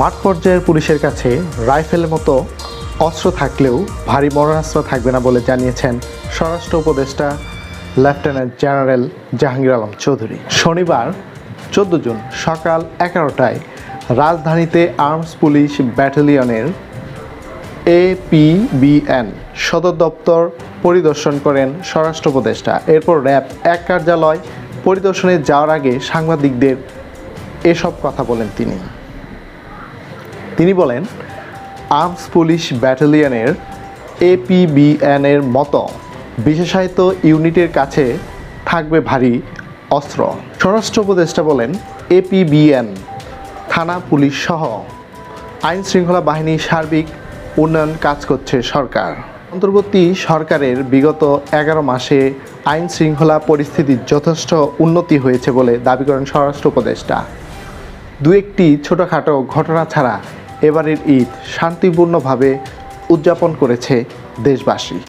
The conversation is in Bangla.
মাঠ পর্যায়ের পুলিশের কাছে রাইফেলের মতো অস্ত্র থাকলেও ভারী মরণাস্ত্র থাকবে না বলে জানিয়েছেন স্বরাষ্ট্র উপদেষ্টা লেফটেন্যান্ট জেনারেল জাহাঙ্গীর আলম চৌধুরী। শনিবার চোদ্দ জুন সকাল এগারোটায় রাজধানীতে আর্মস পুলিশ ব্যাটালিয়নের এপিবিএন সদর দপ্তর পরিদর্শন করেন স্বরাষ্ট্র উপদেষ্টা। এরপর র্যাব, এক কার্যালয় পরিদর্শনে যাওয়ার আগে সাংবাদিকদের এসব কথা বলেন তিনি। তিনি বলেন, আর্মস পুলিশ ব্যাটালিয়নের এপিবিএন এর মতো বিশেষায়িত ইউনিটের কাছে থাকবে ভারী অস্ত্র। স্বরাষ্ট্র উপদেষ্টা বলেন এপিবিএন থানা, পুলিশ সহ আইন শৃঙ্খলা বাহিনীর সার্বিক উন্নয়ন কাজ করছে সরকার। অন্তর্বর্তী সরকারের বিগত এগারো মাসে আইন শৃঙ্খলা পরিস্থিতির যথেষ্ট উন্নতি হয়েছে বলে দাবি করেন স্বরাষ্ট্র উপদেষ্টা। দু একটি ছোটোখাটো ঘটনা ছাড়া এবারের ঈদ শান্তিপূর্ণভাবে উদযাপন করেছে দেশবাসী।